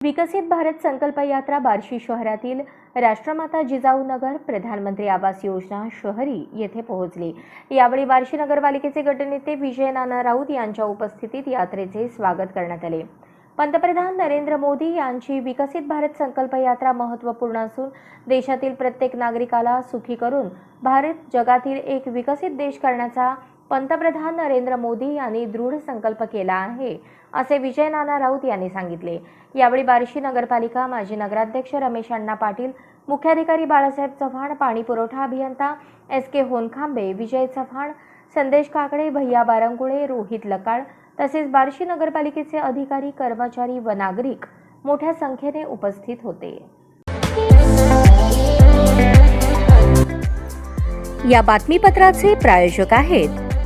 विकसित भारत संकल्प यात्रा बार्शी शहरातील राष्ट्रमाता जिजाऊ नगर प्रधानमंत्री आवास योजना शहरी येथे पोहोचली. यावेळी बार्शी नगरपालिकेचे गटनेते विजय नाना राऊत यांच्या उपस्थितीत यात्रेचे स्वागत करण्यात आले. पंतप्रधान नरेंद्र मोदी यांची विकसित भारत संकल्प यात्रा महत्त्वपूर्ण असून देशातील प्रत्येक नागरिकाला सुखी करून भारत जगातील एक विकसित देश करण्याचा पंतप्रधान नरेंद्र मोदी यांनी दृढ संकल्प केला आहे असे विजय नाना राऊत यांनी सांगितले. यावेळी बार्शी नगरपालिका माजी नगराध्यक्ष रमेश अण्णा पाटील मुख्याधिकारी बाळासाहेब चव्हाण पाणी पुरवठा अभियंता एस के होनखांबे विजय चव्हाण संदेश काकडे भैया बारंगुळे रोहित लकाळ तसेच बार्शी नगरपालिकेचे अधिकारी कर्मचारी व नागरिक मोठ्या संख्येने उपस्थित होते. या बातमीपत्राचे प्रायोजक आहेत